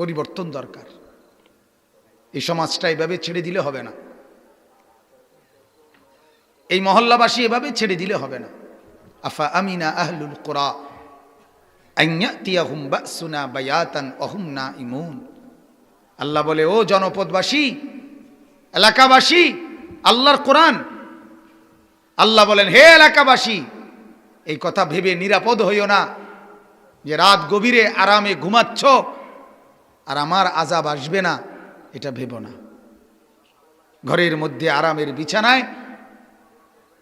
পরিবর্তন দরকার। এই সমাজটা এভাবে ছেড়ে দিলে হবে না। এই মহল্লাবাসী এভাবে ছেড়ে দিলে হবে না। আফা আমিনা আহলুল কোরা আল্লাহ বলে, ও জনপদবাসী, এলাকাবাসী, আল্লাহর কোরআন। আল্লাহ বলেন, হে এলাকাবাসী, এই কথা ভেবে নিরাপদ হইও না যে রাত গভীরে আরামে ঘুমাচ্ছ আর আমার আজাব আসবে না, এটা ভেবো না। ঘরের মধ্যে আরামের বিছানায়,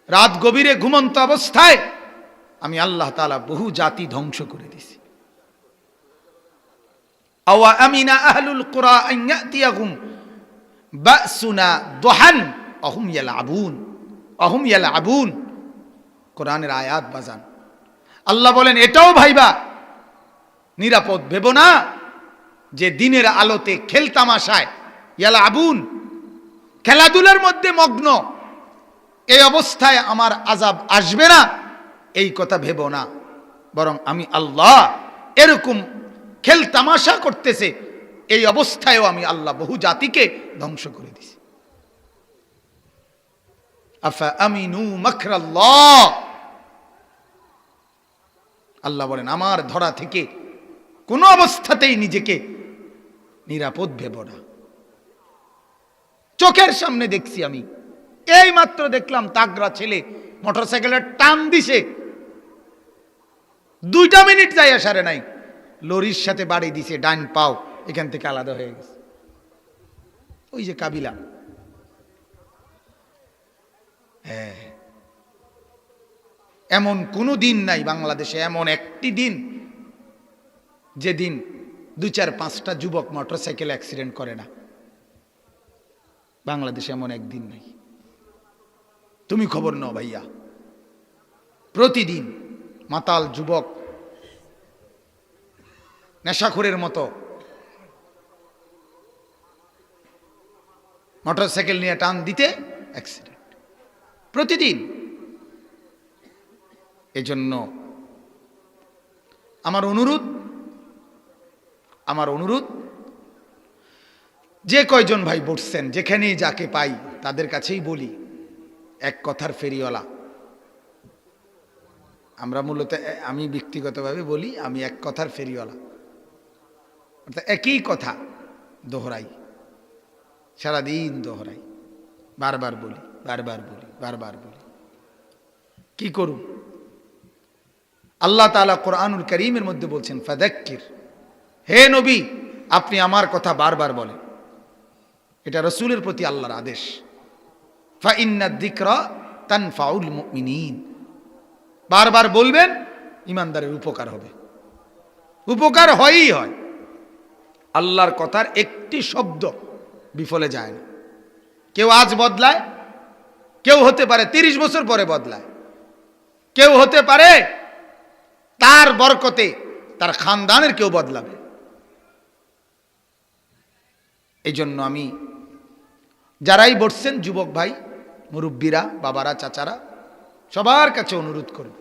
রাত গভীরে ঘুমন্ত অবস্থায় আমি আল্লাহ তালা বহু জাতি ধ্বংস করে দিছি। আমিনা আহলুল দোহান অহুম ইয়ালাবুন। কোরআনের আয়াত বাজান। আল্লাহ বলেন, এটাও ভাইবা, নিরাপদ ভেব না। যে দিনের আলোতে খেলতামাশায় ইয়ালা আবুন, খেলাধুলার মধ্যে মগ্ন, এই অবস্থায় আমার আজাব আসবে না, এই কথা ভেব না। বরং আমি আল্লাহ এরকম খেল তামাশা করতেছে, এই অবস্থায়ও আমি আল্লাহ বহু জাতিকে ধ্বংস করে দিছি। আফা আমিনু মখরাল্লাহ আল্লাহ বলেন, আমার ধরা থেকে কোনো অবস্থাতেই নিজেকে নিরাপদ ভেব না চোখের সামনে দেখছি আমি। এই মাত্র দেখলাম তাগরা ছেলে মোটরসাইকেলের টান দিছে। দুইটা মিনিট যাই আসারে নাই। লরির সাথে বাড়ি দিছে ডাইন পাও, এখান থেকে আলাদা হয়ে গেছে। ওই যে কাবিলা। হ্যাঁ। এমন কোনো দিন নাই বাংলাদেশে, এমন একটি দিন, যেদিন দু চার পাঁচটা যুবক মোটরসাইকেল অ্যাক্সিডেন্ট করে না। বাংলাদেশে এমন একদিন নাই। তুমি খবর নাও ভাইয়া। প্রতিদিন মাতাল যুবক নেশাখোরের মতো মোটরসাইকেল নিয়ে টান দিতে অ্যাক্সিডেন্ট প্রতিদিন। এজন্য আমার অনুরোধ আমার অনুরোধ, যে কয়জন ভাই বসছেন, যেখানেই যাকে পাই, তাদের কাছেই বলি, এক কথার ফেরিওয়ালা। আমরা মূলত আমি ব্যক্তিগতভাবে বলি, আমি এক কথার ফেরিওয়ালা। অর্থাৎ একই কথা, দোহরাই। সারাদিন দোহরাই। বারবার বলি বারবার বলি বারবার বলি। কি করুন? আল্লাহ তালা কোরআনুল করিমের মধ্যে বলছেন, ফাদাক্কির। হে নবী, আপনি আমার কথা বারবার বলেন। এটা রসুলের প্রতি আল্লাহর আদেশ। ফাইন্না দিকরা তানফাউল মুমিনিন। বারবার বলবেন, ইমানদারের উপকার হবে। উপকার হয়ই হয়। আল্লাহর কথার একটি শব্দ বিফলে যায় না। কেউ আজ বদলায়, কেউ হতে পারে তিরিশ বছর পরে বদলায়। কেউ হতে পারে তার বরকতে তার খানদানের কেউ বদলাবে। এই জন্য আমি যারাই বসছেন, যুবক ভাই, মুরব্বীরা, বাবারা, চাচারা, সবার কাছে অনুরোধ করব।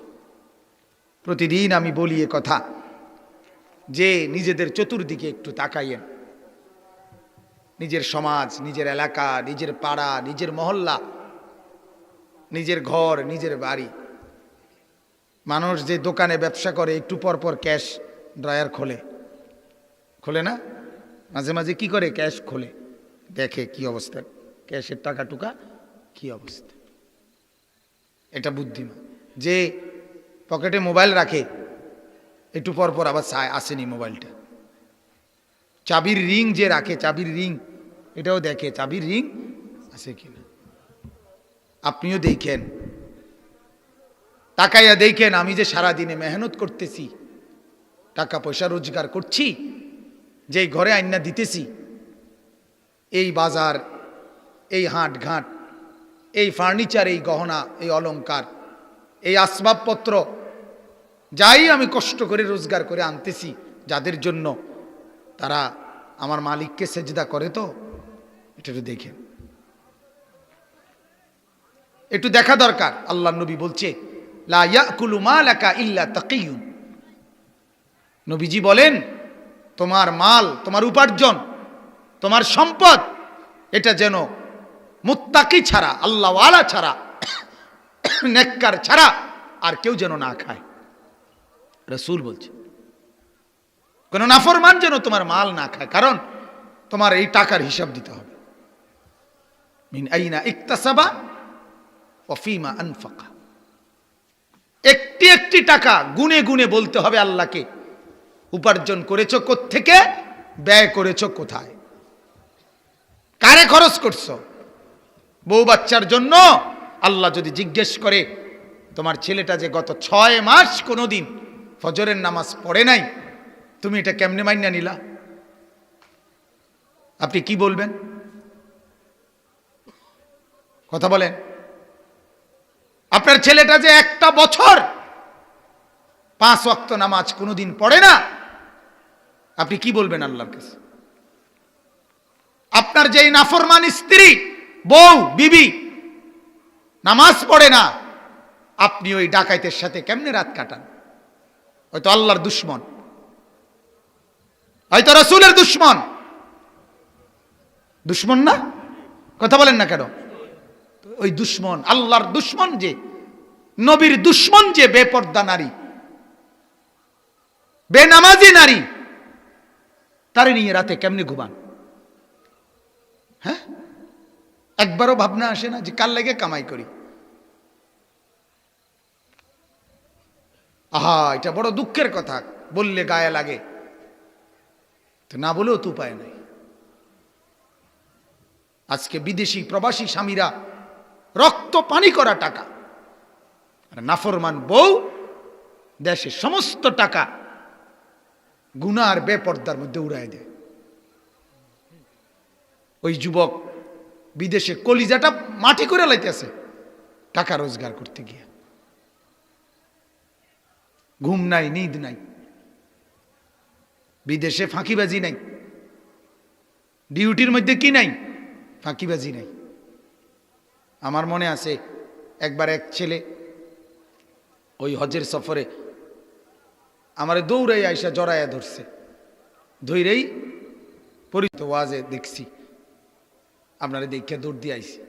প্রতিদিন আমি বলি এ কথা, যে নিজেদের চতুর্দিকে একটু তাকাইয়েন। নিজের সমাজ, নিজের এলাকা, নিজের পাড়া, নিজের মহল্লা, নিজের ঘর, নিজের বাড়ি। মানুষ যে দোকানে ব্যবসা করে, একটু পর পর ক্যাশ ড্রয়ার খোলে। খোলে না? মাঝে মাঝে কি করে? ক্যাশ খোলে। দেখে কি অবস্থা। ক্যাশের টাকা টুকা কি অবস্থা? এটা বুদ্ধিমান। যে পকেটে মোবাইল রাখে, একটু পর পর আবার আসেনি মোবাইলটা। চাবির রিং যে রাখে, চাবির রিং, এটাও দেখে, চাবির রিং আছে কিনা? আপনিও দেখেন। তাকাইয়া দেখেন, আমি যে সারা দিনে মেহনত করতেছি, টাকা পয়সা রোজগার করছি যেই ঘরে আইনা দিতেছি, এই বাজার, এই হাট ঘাট এই ফার্নিচার এই গহনা, এই অলংকার, এই আসবাবপত্র, যাই আমি কষ্ট করে রোজগার করে আনতেছি, যাদের জন্য তারা আমার মালিককে সেজদা করে তো, এটা একটু দেখেন। একটু দেখা দরকার আল্লাহ নবী বলছে, লা ইয়াকুলু মালাকা ইল্লা তাকিয়ুন। নবীজি বলেন তোমার মাল, তোমার উপার্জন, তোমার সম্পদ, এটা যেন মুত্তাকি ছাড়া, আল্লাহওয়ালা ছাড়া, নেককার ছাড়া আর কেউ যেন না খায়। রসুল বলছে, কোন নাফরমান যেন তোমার মাল না খায়, কারণ তোমার এই টাকার হিসাব দিতে হবে। মিন আইনা ইকতাসাবা ওফিমা আনফাকা। একটি একটি টাকা গুনে গুনে বলতে হবে আল্লাহকে। উপার্জন করেছ থেকে ব্যয় করেছ কোথায়? কারে খরচ করছ? বউ বাচ্চার জন্য? আল্লাহ যদি জিজ্ঞেস করে, তোমার ছেলেটা যে গত ছয় মাস কোনোদিন ফজরের নামাজ পড়ে নাই, তুমি এটা কেমনে মাইনা নিলা? আপনি কি বলবেন? কথা বলেন। আপনার ছেলেটা যে একটা বছর পাঁচ ওয়াক্ত নামাজ কোনোদিন পড়ে না আপনি কি বলবেন আল্লাহর কাছে? আপনার যেই নাফরমান স্ত্রী, বউ, বিবি, নামাজ পড়ে না, আপনি ওই ডাকাইতের সাথে কেমনে রাত কাটান? হয়তো আল্লাহর দুশ্মন। হয়তো রসুলের দুশ্মন। দুশ্মন না? কথা বলেন না কেন? ওই দুশ্মন, আল্লাহর দুশ্মন যে, নবীর দুশ্মন যে বেপর্দা নারী, বেনামাজি নারী তারে নিয়ে রাতে কেমনে ঘুমান? হ্যাঁ? একবারও ভাবনা আসে না যে কার লেগে কামাই করি। আহা, এটা বড় দুঃখের কথা, বললে গায়ে লাগে। তো না বলেও তো উপায় নাই। আজকে বিদেশি প্রবাসী স্বামীরা রক্ত পানি করা টাকা নাফরমান বউ দেশের সমস্ত টাকা গুনার বেপর্দার মধ্যে উড়াই দেয়। ওই যুবক বিদেশে কলিজাটা মাটি করে লাইতেছে, টাকা রোজগার করতে গিয়ে। ঘুম নাই, নিদ নাই। বিদেশে ফাঁকিবাজি নাই। ডিউটির মধ্যে কি নাই? ফাঁকিবাজি নাই। আমার মনে আছে, একবার এক ছেলে ওই হজের সফরে আমারে দৌড়াই আইসা জড়াইয়া ধরছে। ধৈরেই পরিচিত ওয়াজে দেখছি। আপনারা দেখে দৌড় দিয়ে আইসি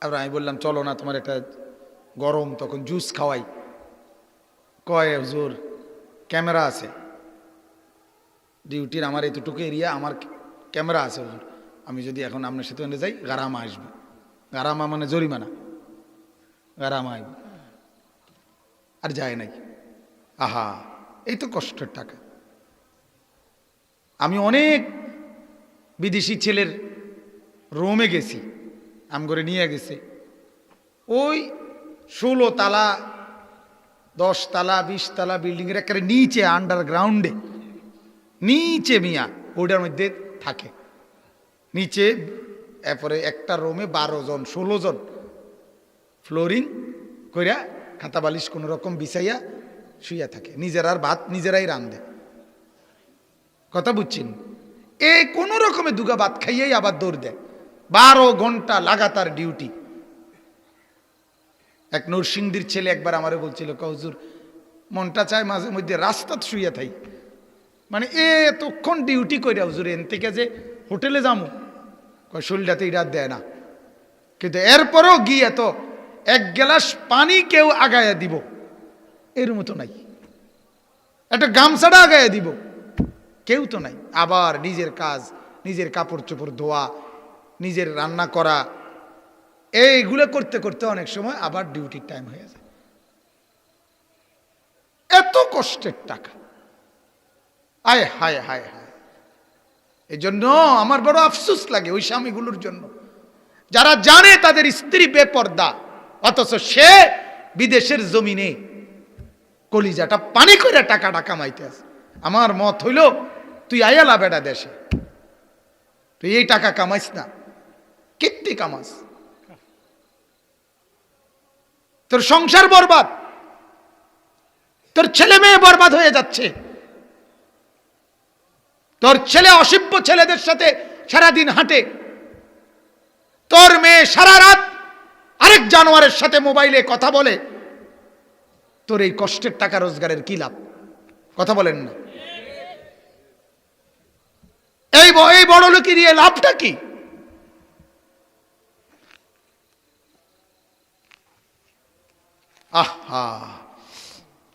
আবার আমি বললাম, চলো না, তোমার একটা গরম তখন জুস খাওয়াই। কয়, হুজুর, ক্যামেরা আছে। ডিউটির আমার এতটুকু এরিয়া, আমার ক্যামেরা আছে, হুজুর। আমি যদি এখন আপনার সাথে এনে যাই, গারামা আসবে। গারামা মানে জরিমানা। গারামা আসবে। আর যায় নাই। আহা! এই তো কষ্টের টাকা। আমি অনেক বিদেশি ছেলের রোমে গেছি, আম করে নিয়ে গেছে। ওই ষোলো তালা, দশ তালা, বিশ তালা বিল্ডিংয়ের একেবারে নিচে আন্ডারগ্রাউন্ডে নিচে মিয়া ওটার মধ্যে থাকে। নিচে, এরপরে একটা রুমে বারো জন, ষোলো জন। ফ্লোরিং কইরা খাতা বালিশ কোনো রকম বিছাইয়া শুইয়া থাকে। নিজেরার ভাত নিজেরাই রান্ধে কথা বুঝছেন? এ কোনো রকমে দুগা ভাত খাইয়াই আবার দৌড় দেয়। বারো ঘণ্টা লাগাতার ডিউটি। এক নরসিংদীর ছেলে একবার আমারে বলছিল কহুজুর মনটা চায় মাঝে মধ্যে রাস্তাত শুইয়া থাই। মানে এ এতক্ষণ ডিউটি করে হুজুর, এন থেকে যে হোটেলে যামু। শরীরটাতে ইরাত দেয় না। কিন্তু এরপরেও গিয়ে তো এক গ্লাস পানি কেউ আগায়া দিব। এর মতো নাই। একটা গামছাটা আগায়া দিব। কেউ তো নাই। আবার নিজের কাজ, নিজের কাপড় চোপড় ধোয়া, নিজের রান্না করা, এইগুলো করতে করতে অনেক সময় আবার ডিউটির টাইম হয়ে যায়। এত কষ্টের টাকা। আয়, হায় হায় হায়। এই জন্য আমার বড় আফসুস লাগে ওই স্বামীগুলোর জন্য। যারা জানে তাদের স্ত্রী বেপর্দা, অথচ সে বিদেশের জমিনে কলিজাটা পানি করে টাকাটা কামাইতে আছে। আমার মত হইল, তুই আয়ালা বেটা দেশে। তুই এই টাকা কামাইস না কীর্তি কামাস। তোর সংসার বরবাদ, তোর ছেলে মেয়ে বরবাদ হয়ে যাচ্ছে। তোর ছেলে অসভ্য ছেলেদের সাথে সারাদিন হাঁটে। তোর মেয়ে সারা রাত আরেক জানোয়ারের সাথে মোবাইলে কথা বলে। তোর এই কষ্টের টাকা রোজগারের কি লাভ? কথা বলেন না। এই এই বড় লোকি দিয়ে লাভটা কি? আহা,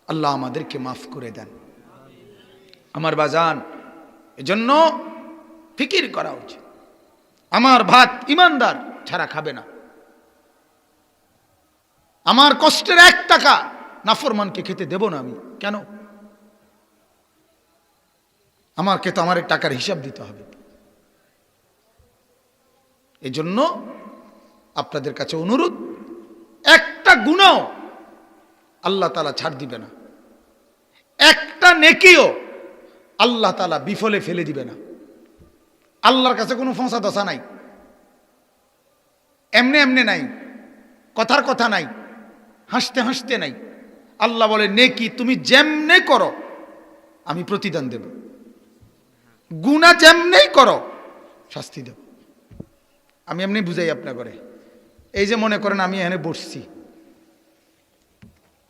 আল্লাহ আমাদেরকে মাফ করে দেন। আমার বাজান, এজন্য ফিকির করা উচিত। আমার ভাত ইমানদার, ছাড়া খাবে না। আমার কষ্টের এক টাকা নাফরমানকে খেতে দেব না আমি। কেন? আমাকে তো আমার টাকার হিসাব দিতে হবে। এই জন্য আপনাদের কাছে অনুরোধ, একটা গুণাও আল্লাহ তালা ছাড় দিবে না। একটা নেকিও আল্লাহ তালা বিফলে ফেলে দিবে না। আল্লাহর কাছে কোনো ফোঁসা দশা নাই। এমনে এমনে নাই। কথার কথা নাই। হাসতে হাসতে নাই। আল্লাহ বলে, নেকি, তুমি যেমনে করো, আমি প্রতিদান দেব। গুণা যেমনেই করো, শাস্তি দেব। আমি এমনি বুঝাই আপনার করে এই যে মনে করেন আমি এখানে বসছি।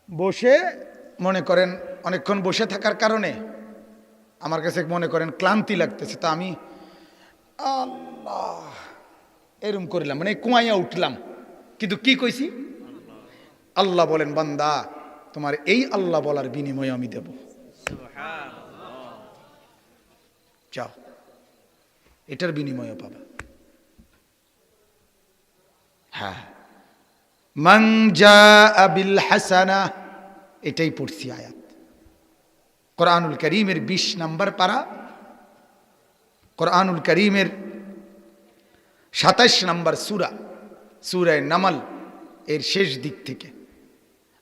বসে মনে করেন অনেকক্ষণ বসে থাকার কারণে আমার কাছে মনে করেন ক্লান্তি লাগতেছে। তা আমি, আল্লাহ, এরম করলাম। মানে কুয়াইয়া উঠলাম। কিন্তু কি কইছি? আল্লাহ বলেন, বান্দা তোমার এই আল্লাহ বলার বিনিময়ে আমি দেব। যাও। এটার বিনিময়ে পাবা। হ্যাঁ। হাসানা, এটাই পড়ছি আয়াত। কোরআনুল করিমের ২০ নাম্বার পারা, কোরআনুল করিমের সাতাশ নাম্বার সুরা, সুরায় নামাল, এর শেষ দিক থেকে।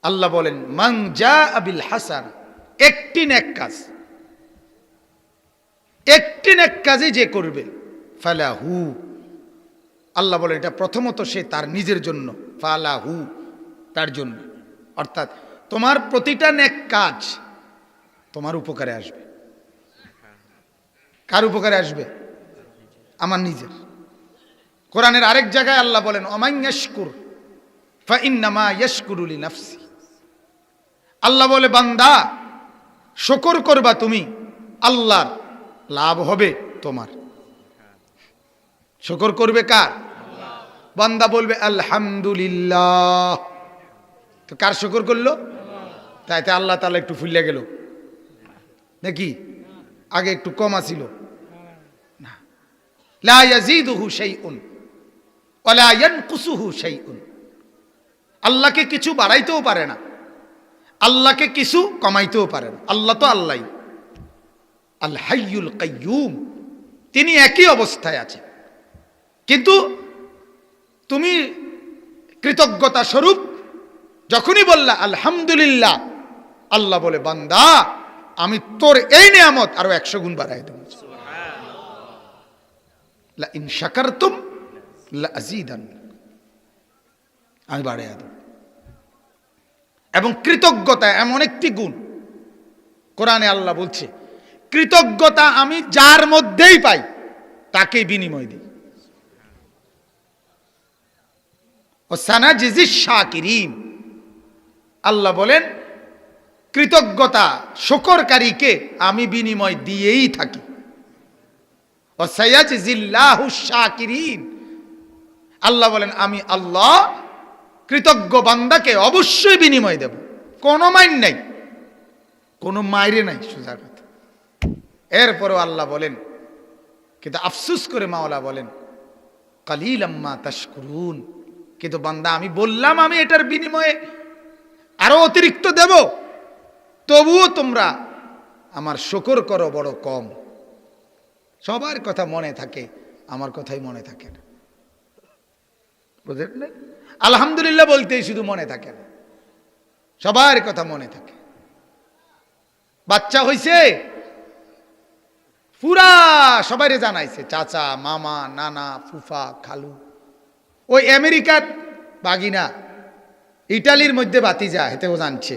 আল্লাহ বলেন, মান জা আবিল হাসান একটি নেক কাজ। একটি নেক কাজে যে করবে, ফালাহু। আল্লাহ বলেন, এটা প্রথমত সে তার নিজের জন্য, ফালাহু, তার জন্য। অর্থাৎ, তোমার প্রতিটা নেক কাজ তোমার উপকারে আসবে। কার উপকারে আসবে? আমার নিজের। কোরআনের আরেক জায়গায় আল্লাহ বলেন অমাইয়াশকুর ফাইন্নামা ইয়াশকুরুলি নাফসি আল্লাহ বলে, বান্দা, শকর করবা তুমি, আল্লাহর লাভ হবে তোমার। শকর করবে কার? বান্দা বলবে, আলহামদুলিল্লাহ। তো কার শকর করল? তাই তাইতে আল্লাহ তালা একটু ফুলিয়া গেল। নাকি? আগে একটু কম আসিল না। ইয়াজিদুহু শাইউন ওয়ালা ইয়ানকুসুহু শাইউন। আল্লাহকে কিছু বাড়াইতেও পারে না। আল্লাহকে কিছু কমাইতেও পারে না আল্লাহ তো আল্লাহ আল হাইয়ুল কাইয়ুম। তিনি একই অবস্থায় আছে কিন্তু তুমি কৃতজ্ঞতা স্বরূপ যখনই বললা, আলহামদুলিল্লাহ আল্লাহ বলে, বান্দা, আমি তোর এই নিয়ামত আরও একশো গুণ বাড়াই দেব। লা ইন শাকারতুম লা আজিদান আমি বাড়াইয়া দেব। এবং কৃতজ্ঞতা এমন একটি গুণ। কোরআনে আল্লাহ বলছে, কৃতজ্ঞতা আমি যার মধ্যেই পাই তাকে বিনিময় দিই। ও সানা সানাজিজি শাকিরিন। আল্লাহ বলেন, কৃতজ্ঞতা শকরকারীকে আমি বিনিময় দিয়েই থাকি। ও সৈয়াজিল্লাহু শাকিরিন। আল্লাহ বলেন, আমি আল্লাহ কৃতজ্ঞ বান্দাকে অবশ্যই বিনিময় দেব। কোনো মাইন নাই। কোনো মাইরে নাই সোজা কথা। এরপরও আল্লাহ বলেন, কিন্তু আফসুস করে মাওলা বলেন কালিল আম্মা তাশকুরুন। কিন্তু বান্দা, আমি বললাম, আমি এটার বিনিময়ে আরও অতিরিক্ত দেব। তবুও তোমরা আমার শকর করো বড় কম। সবার কথা মনে থাকে, আমার কথাই মনে থাকে না। বুঝলেন আলহামদুলিল্লাহ বলতেই শুধু মনে থাকে না। সবার কথা মনে থাকে। বাচ্চা হইছে, পুরা সবাই জানাইছে, চাচা, মামা, নানা, ফুফা, খালু। ওই আমেরিকার বাগিনা, ইটালির মধ্যে বাতি যা হেতেও জানছে।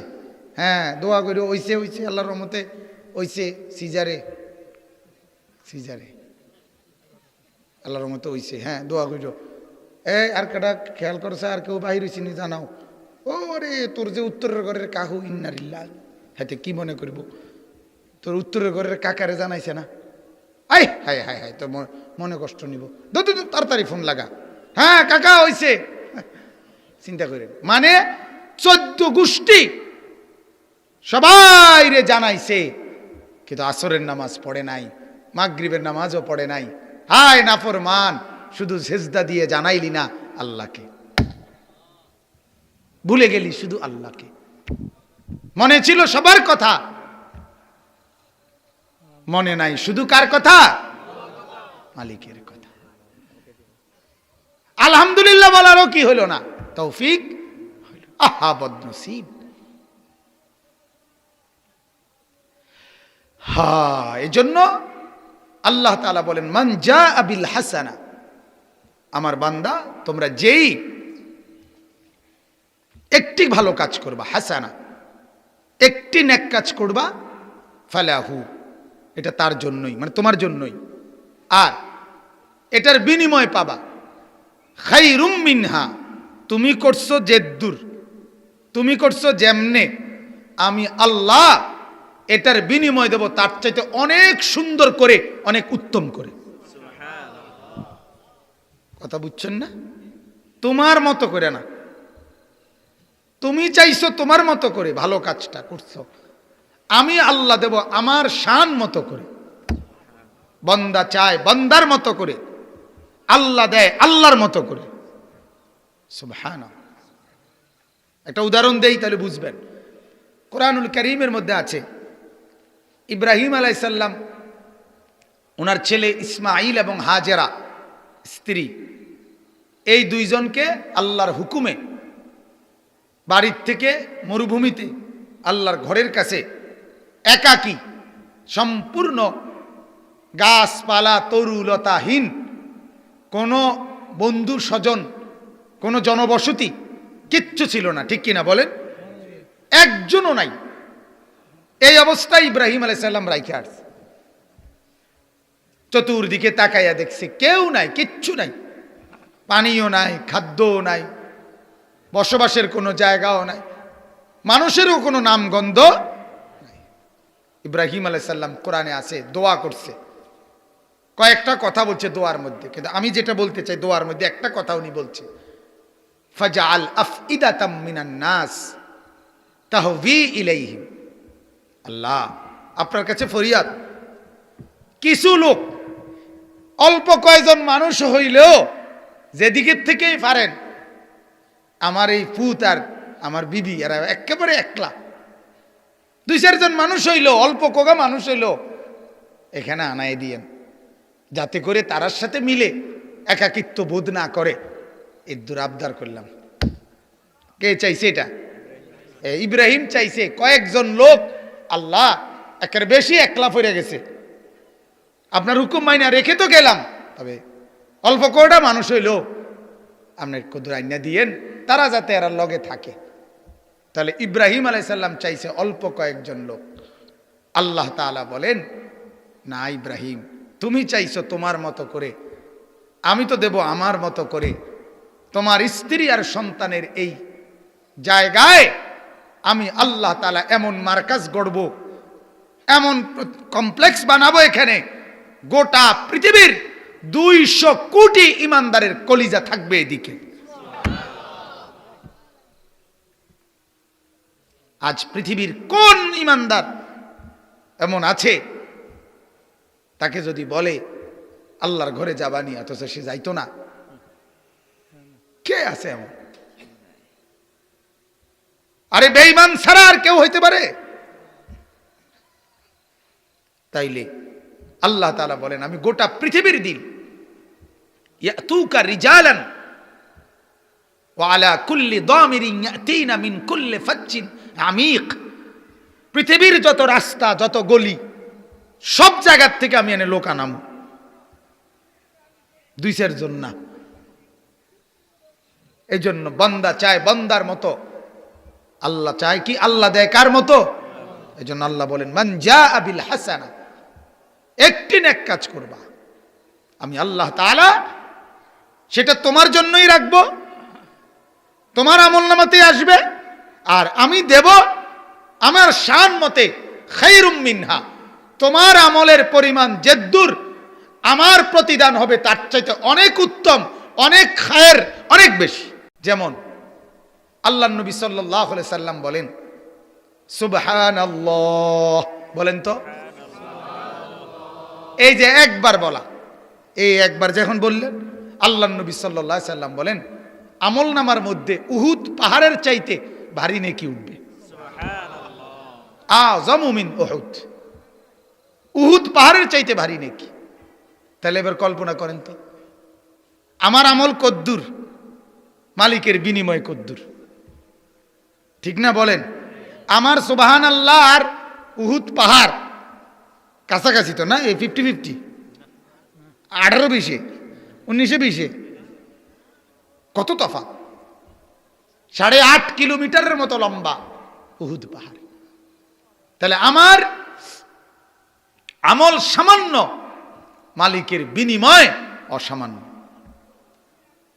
হ্যাঁ দোয়া করে ওইছে ওইছে আল্লাহর রহমতে ওইছে সিজারে সিজারে। আল্লাহর রহমতে ওইছে হ্যাঁ দোয়া করিল এ আর কাটা খেয়াল করছে আর কেউ বাহির হয়েছে নি জানাও। ও রে তোর যে উত্তরের ঘরের কাহু ইন্নারিল্লা হাতে কি মনে করব? তোর উত্তরের ঘরের কাকারে জানাইছে না? আই হাই হাই হাই তো মনে কষ্ট নিব। দু দু দু, তাড়াতাড়ি ফোন লাগা। হ্যাঁ কাকা হইছে। চিন্তা করেন। মানে চোদ্দ গোষ্ঠী সবাই রে জানাইছে। কিন্তু আসরের নামাজ পড়ে নাই মাগরিবের নামাজও পড়ে নাই। হায় নাফর মান শুধু সেজদা দিয়ে জানাইলি না আল্লাহকে। ভুলে গেলি শুধু আল্লাহকে। মনে ছিল সবার কথা। মনে নাই শুধু কার কথা? মালিকের কথা। আলহামদুলিল্লাহ বলারও কি হলো না? তৌফিক। আহা, বদনসিব। হা, এজন্য আল্লাহ তাআলা বলেন, মান যা আবিল হাসানা আমার বান্দা, তোমরা যেই একটি ভালো কাজ করবা, হাসানা, একটি নেক কাজ করবা, ফালাহু, এটা তার জন্যই মানে তোমার জন্যই। আর এটার বিনিময় পাবা, খাইরুম মিনহা, তুমি করছ জেদ্দুর, তুমি করছ যেমনে, আমি আল্লাহ এটার বিনিময় দেব, তার চাইতে অনেক সুন্দর করে, অনেক উত্তম করে। কথা বুঝছেন না? তোমার মতো করে না। তুমি চাইছো তোমার মতো করে ভালো কাজটা করছ। আমি আল্লাহ দেব আমার শান মতো করে। বন্দা চায় বন্দার মতো করে। আল্লাহ দেয় আল্লাহর মতো করে। একটা উদাহরণ দেই তাহলে বুঝবেন। কোরআনুল করিমের মধ্যে আছে, ইব্রাহিম আলাইসাল্লাম ওনার ছেলে ইসমাইল এবং হাজেরা, স্ত্রী। এই দুইজনকে আল্লাহর হুকুমে, বাড়ির থেকে মরুভূমিতে, আল্লাহর ঘরের কাছে একাকী, সম্পূর্ণ গাছপালা তরুলতাহীন কোনো বন্ধু স্বজন, কোনো জনবসতি কিচ্ছু ছিল না, ঠিক কিনা বলেন? একজনও নাই। এই অবস্থায় ইব্রাহিম আলাইসাল্লাম রাইখে আসছে। চতুর্দিকে তাকাইয়া দেখছে, কেউ নাই, কিচ্ছু নাই। পানিও নাই, খাদ্যও নাই, বসবাসের কোনো জায়গাও নাই, মানুষেরও কোনো নামগন্ধ। ইব্রাহিম আলাইসাল্লাম কোরআনে আছে, দোয়া করছে। কয়েকটা কথা বলছে দোয়ার মধ্যে, কিন্তু আমি যেটা বলতে চাই দোয়ার মধ্যে একটা কথা উনি বলছে। ফাজাল আফইদাতাম মিনান নাস তাহভি ইলাইহিম। আল্লাহ, আপনার কাছে ফরিয়াদ। কিছু লোক, অল্প কয়েকজন মানুষ হইলেও যেদিকের থেকেই পারেন, আমার এই পুত আর আমার বিবি, এরা একেবারে একলা। দুই চারজন মানুষ হইল, অল্প কোগা মানুষ হইল, এখানে আনায় দিয়েন। যাতে করে তারার সাথে মিলে একাকিত্ব বোধ না করে। এর দূর আবদার করলাম। কে চাইছে এটা? ইব্রাহিম চাইছে। কয়েকজন লোক আল্লাহ একের বেশি একলা পড়ে গেছে। আপনার হুকুম মাইনা রেখে তো গেলাম। তবে অল্প কটা মানুষ হইল। আপনার কুদুর আইনা দিয়েন, তারা যাতে এরা লগে থাকে। তাহলে ইব্রাহিম আলাইসাল্লাম চাইছে অল্প কয়েকজন লোক। আল্লাহ তাআলা বলেন, না ইব্রাহিম, তুমি চাইছো তোমার মতো করে। আমি তো দেব আমার মতো করে। তোমার স্ত্রী আর সন্তানের এই জায়গায় আমি আল্লাহ তাআলা এমন মার্কাজ গড়ব, এমন কমপ্লেক্স বানাবো এখানে। গোটা পৃথিবীর দুইশো কোটি ইমানদারের কলিজা থাকবে এদিকে। আজ পৃথিবীর কোন ইমানদার এমন আছে? তাকে যদি বলে, আল্লাহর ঘরে যাবানি অথচ সে যাইতো না। কে আছে এমন? আরে বেঈমান ছাড়া আর কেউ হইতে পারে? তাইলে আল্লাহ তালা বলেন, আমি গোটা পৃথিবীর দিন ইয়াতুকা রিজালান ওয়ালা কুল্লি দামিরিন ইয়াতিনা মিন কুল্লি ফাজ্জিন আমিক পৃথিবীর যত রাস্তা, যত গলি, সব জায়গার থেকে আমি এনে লোক আনাম দুই চারজন না। এই জন্য বন্দা চায় বন্দার মতো। আল্লাহ চায় কি? আল্লাহ দেয় কার মতো? এই জন্য আল্লাহ বলেন, মান যা আবিল হাসানা একটি নেক কাজ করবা। আমি আল্লাহ তাআলা সেটা তোমার জন্যই রাখব। তোমার আমল নামাতে আসবে আর আমি দেব আমার শান মতে মিনহা। তোমার আমলের পরিমাণ জেদ্দুর আমার প্রতিদান হবে তার চাইতে অনেক উত্তম, অনেক খায়ের, অনেক বেশি। যেমন আল্লাহ নবী সাল্লাহ সাল্লাম বলেন সুবহান বলেন তো? এই যে একবার বলা, এই একবার যখন বললেন আল্লাহ নবী সাল্লাহ সাল্লাম বলেন আমল নামার মধ্যে উহুদ পাহাড়ের চাইতে ভারী নেকি উঠবে। আজমিন উহুদ। উহুদ পাহাড়ের চাইতে ভারী নেকি। তাহলে এবার কল্পনা করেন তো আমার আমল কদ্দুর মালিকের বিনিময় কদ্দুর। ঠিক না বলেন? আমার সুবাহান আল্লাহ আর উহুদ পাহাড় কাছাকাছি তো না এই ফিফটি ফিফটি আঠারো বিশে। উনিশে বিশে। কত তফা? সাড়ে আট কিলোমিটারের মতো লম্বা উহুদ পাহাড়। তাহলে আমার আমল সামান্য, মালিকের বিনিময় অসামান্য।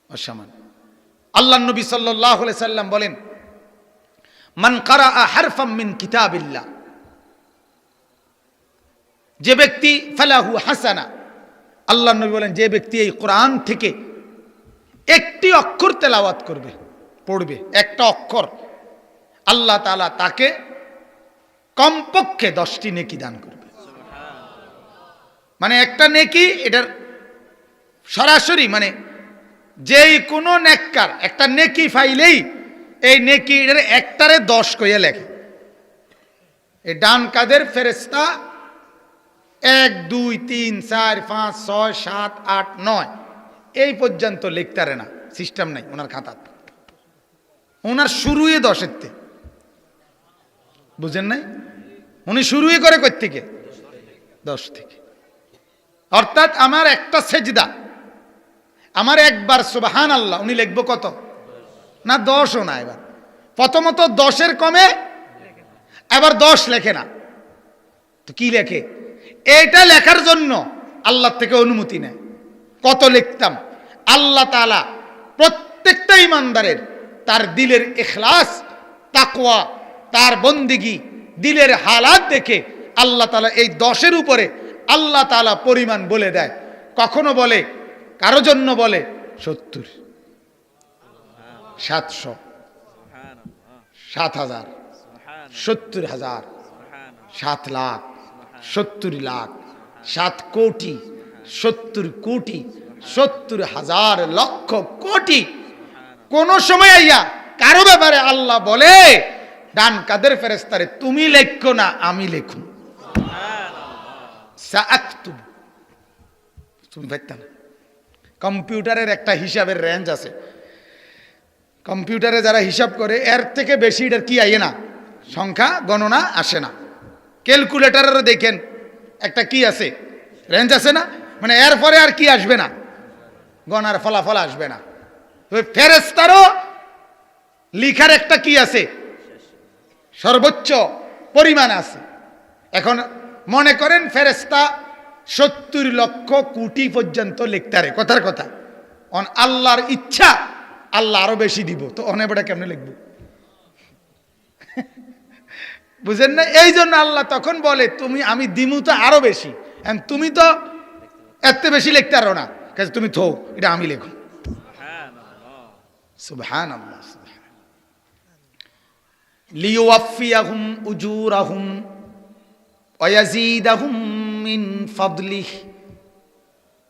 অসামান্য। আল্লাহ নবী সাল্লাহ সাল্লাম বলেন, মান কারা হারফাম মিন কিতাবিল্লাহ। যে ব্যক্তি, ফালাহু হাসানা। আল্লাহ নবী বলেন, যে ব্যক্তি এই কোরআন থেকে একটি অক্ষর তেলাওয়াত করবে, পড়বে, একটা অক্ষর, আল্লাহ তালা তাকে কমপক্ষে দশটি নেকি দান করবে। মানে একটা নেকি, এটার সরাসরি মানে যেই কোনো নেককার, একটা নেকি ফাইলেই এই নেকি, এটার একটারে দশ কইয়া লেখে। এই ডান কাদের ফেরেস্তা এক, দুই, তিন, চার, পাঁচ, ছয়, সাত, আট, নয়। এই পর্যন্ত লিখতারে না, সিস্টেম নাই ওনার খাতাত ওনার শুরুই দশের তে বুঝেন নাই? উনি শুরুই করে কই থেকে দশ থেকে। অর্থাৎ আমার একটা সেজদা। আমার একবার সুবাহান আল্লাহ উনি লিখব কত? না, দশও না এবার। প্রথমত দশের কমে, এবার দশ লেখে না। তো কি লেখে? এটা লেখার জন্য আল্লাহ থেকে অনুমতি নেয়। কত লিখতাম? আল্লাহ তালা প্রত্যেকটা ইমানদারের তার দিলের এখলাস তাকওয়া তার বন্দিগি দিলের হালাত দেখে আল্লাহ তালা এই দশের উপরে আল্লাহ তালা পরিমাণ বলে দেয়। কখনো বলে কারও জন্য বলে সত্তর সাতশো সাত হাজার সত্তর হাজার সাত লাখ। সত্তর লাখ, সাত কোটি, সত্তর কোটি, সত্তর হাজার লক্ষ কোটি। কোন সময় আইয়া কারও ব্যাপারে আল্লাহ বলে, ডান কাদের ফেরেস্তারে তুমি লেখো না আমি লেখুন কম্পিউটারের একটা হিসাবের রেঞ্জ আছে। কম্পিউটারে যারা হিসাব করে, এর থেকে বেশি এটার কি আইয়ে না? সংখ্যা, গণনা আসে না। ক্যালকুলেটারেরও দেখেন একটা কি আছে? রেঞ্জ আছে না? মানে এর পরে আর কি আসবে না? গণার ফলাফল আসবে না। তবে ফেরেস্তারও লিখার একটা কি আছে? সর্বোচ্চ পরিমাণ আছে। এখন মনে করেন ফেরেস্তা সত্তর লক্ষ কোটি পর্যন্ত লিখতারে কথার কথা। অন আল্লাহর ইচ্ছা আল্লাহ আরও বেশি দিব। তো অনেক বড় কেমনে লিখব? বুঝেন না? এই জন্য আল্লাহ তখন বলে, তুমি, আমি দিমু তো আরও বেশি তুমি তো এত বেশি লিখতে পারো না। কাজে তুমি থো, এটা আমি লেখো।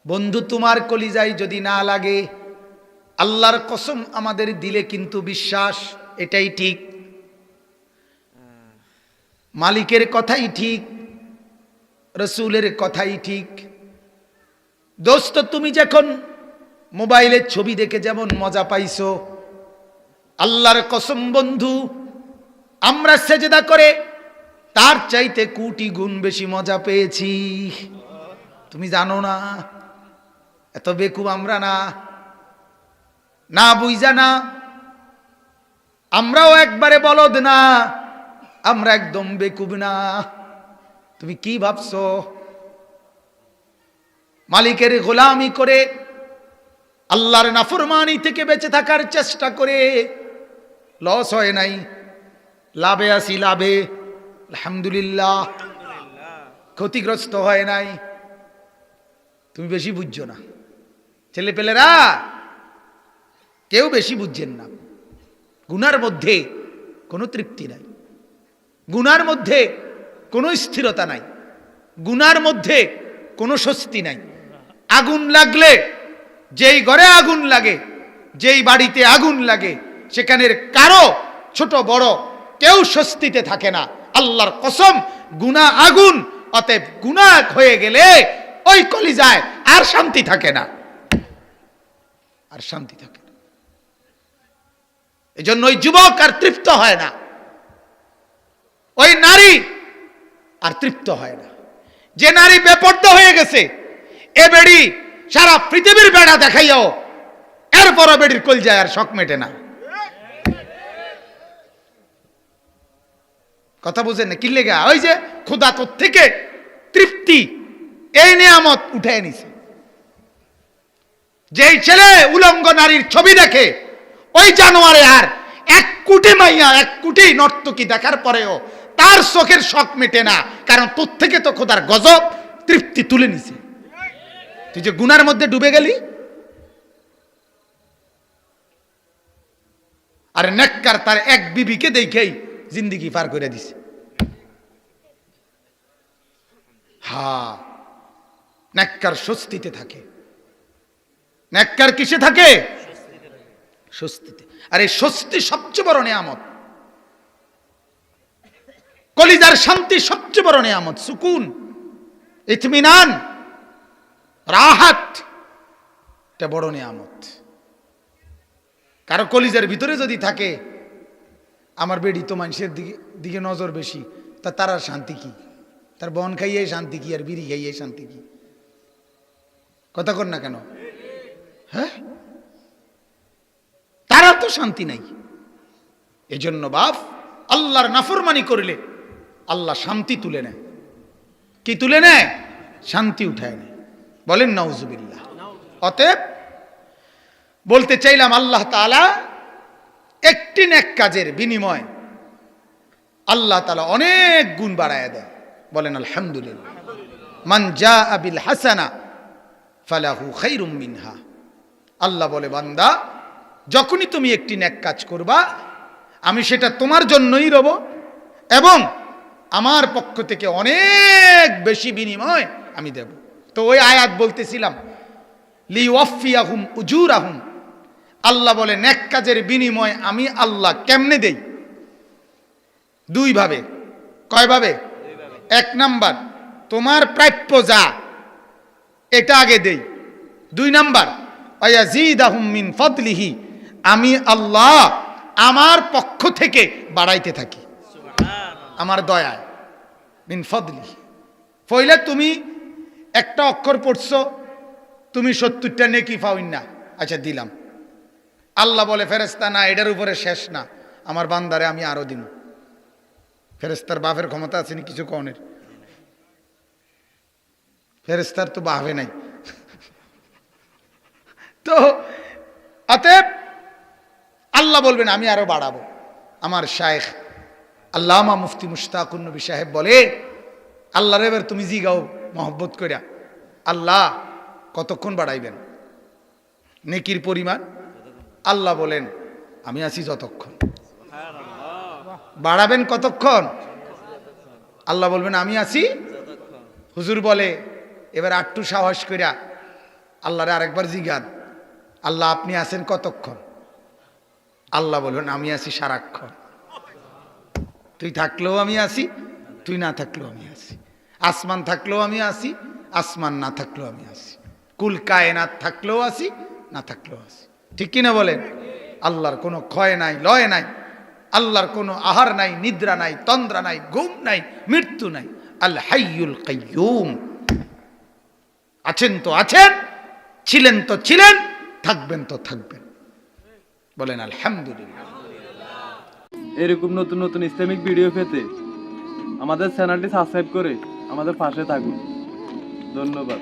বন্ধু, তোমার কলিজায় যদি না লাগে, আল্লাহর কসম আমাদের দিলে কিন্তু বিশ্বাস, এটাই ঠিক। মালিকের কথাই ঠিক, রসুলের কথাই ঠিক। দোস্ত, তুমি যখন মোবাইলের ছবি দেখে যেমন মজা পাইছো, আল্লাহর কসম বন্ধু, আমরা সেজদা করে তার চাইতে কুটি গুণ বেশি মজা পেয়েছি। তুমি জানো না, এত বেকুব আমরা না। না বুঝা না, আমরাও একবারে বলদ না। আমরা একদম বেকুব না। তুমি কি ভাবছ? মালিকের গোলামি করে, আল্লাহর নাফরমানি থেকে বেঁচে থাকার চেষ্টা করে লস হয় নাই। লাভে আসি লাভে। আলহামদুলিল্লাহ। ক্ষতিগ্রস্ত হয় নাই। তুমি বেশি বুঝছ না। ছেলে পেলেরা কেউ বেশি বুঝছেন না। গুনার মধ্যে কোনো তৃপ্তি নাই। গুনার মধ্যে কোনো স্থিরতা নাই। গুনার মধ্যে কোনো স্বস্তি নাই। আগুন লাগলে, যেই ঘরে আগুন লাগে, যেই বাড়িতে আগুন লাগে, সেখানের কারও ছোট বড় কেউ স্বস্তিতে থাকে না। আল্লাহর কসম, গুনা আগুন, অতএব গুনা হয়ে গেলে ওই কলিজায় আর শান্তি থাকে না। আর শান্তি থাকে না। এই জন্য ওই যুবক আর তৃপ্ত হয় না। ওই নারী আর তৃপ্ত হয় না। যে নারী বেপর্দা হয়ে গেছে, এ বেড়ি সারা পৃথিবীর বেড়া দেখাইও এরপরও বেড়ির কল যায় আর শখ মেটে না। কথা বুঝেন না, কি লেগা? ওই যে খুদা তোর থেকে তৃপ্তি, এই নিয়ামত উঠে নিছে। যেই ছেলে উলঙ্গ নারীর ছবি দেখে, ওই জানোয়ারে আর এক কোটি মাইয়া, এক কোটি নর্তকী দেখার পরেও তার চোখের শখ মেটে না। কারণ তোর থেকে তো খোদার গজব তৃপ্তি তুলে নিছে। তুই যে গুনার মধ্যে ডুবে গেলি? আর নেককার তার এক বিবিকে দেখেই জিন্দিগি পার করে দিছে। হা, নেককার স্বস্তিতে থাকে। নেককার কিসে থাকে? স্বস্তিতে আর এই স্বস্তি সবচেয়ে বড় নিয়ামত। কলিজার শান্তি সবচেয়ে বড় নিয়ামত, সুকুন, ইতমিনান, রাহাত, এটা বড় নিয়ামত। কারও কলিজার ভিতরে যদি থাকে, আমার বেডি তো মানুষের দিকে দিকে নজর বেশি, তা তার আর শান্তি কি? তার বন খাইয়ে শান্তি কি, আর বিড়ি খাইয়ে শান্তি কি? কথা কর না কেন? হ্যাঁ? তারা তো শান্তি নাই। এজন্য বাপ, আল্লাহর নাফরমানি করলে আল্লাহ শান্তি তুলে নেয়। কি তুলে নেয়? শান্তি উঠায় নেয়। বলেন, নাউজুবিল্লাহ। অতএব বলতে চাইলাম, আল্লাহ তাআলা একটি নেক কাজের বিনিময় আল্লাহ তালা অনেক গুণ বাড়ায় দেয় বলেন, আলহামদুলিল্লাহ। মান জা আবিল হাসানা ফালাহু খাইরুম মিনহা। আল্লাহ বলে, বান্দা, যখনই তুমি একটি ন্যাক কাজ করবা, আমি সেটা তোমার জন্যই রব এবং আমার পক্ষ থেকে অনেক বেশি বিনিময় আমি দেব। তো ওই আয়াত বলতেছিলাম লি ওয়াফিয়াহুম উজুর আহুম আল্লাহ বলে ন্যাক কাজের বিনিময় আমি আল্লাহ কেমনে দেই? দুইভাবে। কয়ভাবে? এক নাম্বার, তোমার প্রাপ্য যা, এটা আগে দেই। দুই নাম্বার মিন ফদলিহি। আমি আল্লাহ আমার পক্ষ থেকে বাড়াইতে থাকি। আমার দয়ায়, মিন ফদলি। ফইলে তুমি একটা অক্ষর পড়ছো, তুমি সত্তরটা নেকি পাওইন না। আচ্ছা দিলাম। আল্লাহ বলে ফেরেস্তা না, এটার উপরে শেষ না। আমার বান্দারে আমি আরও দিন ফেরেস্তার বাপের ক্ষমতা আছে নি কিছু কনের ফেরেস্তার তো বাহে নাই। তো, অতএব আল্লাহ বলবেন, আমি আরও বাড়াবো। আমার শায়েখ আল্লামা মুফতি মুশতাকুর নবী সাহেব বলে আল্লাহ এবার তুমি জিগাও মহব্বত করিয়া আল্লাহ কতক্ষণ বাড়াইবেন? নেকির পরিমাণ? আল্লাহ বলেন, আমি আছি যতক্ষণ। বাড়াবেন কতক্ষণ? আল্লাহ বলবেন, আমি আছি হুজুর বলে, এবার আটটু সাহস করিয়া আল্লাহরে আরেকবার জিগান। আল্লাহ আপনি আছেন কতক্ষণ? আল্লাহ বলবেন, আমি আছি সারাক্ষণ। তুই থাকলেও আমি আসি, তুই না থাকলেও আমি আসি। আসমান থাকলেও আমি আসি, আসমান না থাকলেও আমি আসি। কুল কায়নাত থাকলেও আসি, না থাকলেও আসি। ঠিক কিনা বলেন? আল্লাহর কোনো ক্ষয় নাই, লয় নাই। আল্লাহর কোনো আহার নাই, নিদ্রা নাই, তন্দ্রা নাই, ঘুম নাই, মৃত্যু নাই। আল হাইয়ুল কাইয়ুম। আছেন তো আছেন, ছিলেন তো ছিলেন, থাকবেন তো থাকবেন। বলেন আলহামদুলিল্লাহ। এরকম নতুন নতুন ইসলামিক ভিডিও পেতে আমাদের চ্যানেলটি সাবস্ক্রাইব করে আমাদের পাশে থাকুন। ধন্যবাদ।